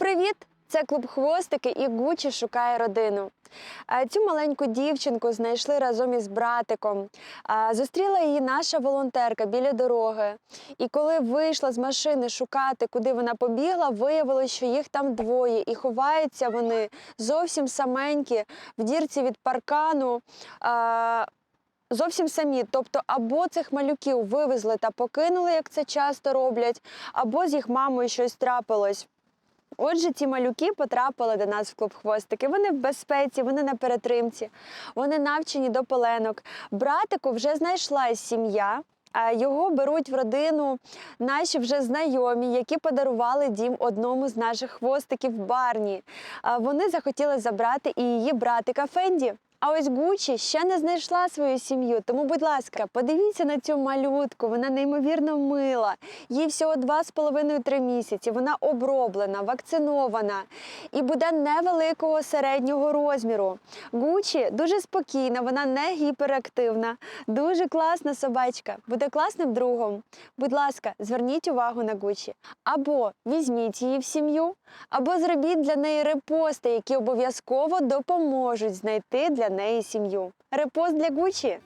Привіт! Це клуб хвостики і Гучі шукає родину. Цю маленьку дівчинку знайшли разом із братиком. Зустріла її наша волонтерка біля дороги. І коли вийшла з машини шукати, куди вона побігла, виявилось, що їх там двоє, і ховаються вони зовсім саменькі в дірці від паркану. Зовсім самі, тобто або цих малюків вивезли та покинули, як це часто роблять, або з їх мамою щось трапилось. Отже, ці малюки потрапили до нас в клуб хвостики. Вони в безпеці, вони на перетримці, вони навчені до пеленок. Братику вже знайшла сім'я. Його беруть в родину наші вже знайомі, які подарували дім одному з наших хвостиків Барні. Вони захотіли забрати і її братика Фенді. А ось Гучі ще не знайшла свою сім'ю. Тому, будь ласка, подивіться на цю малютку. Вона неймовірно мила. Їй всього два з половиною три місяці. Вона оброблена, вакцинована і буде невеликого середнього розміру. Гучі дуже спокійна, вона не гіперактивна, дуже класна собачка, буде класним другом. Будь ласка, зверніть увагу на Гучі. Або візьміть її в сім'ю, або зробіть для неї репости, які обов'язково допоможуть знайти неї сім'ю. Репост для Гучі.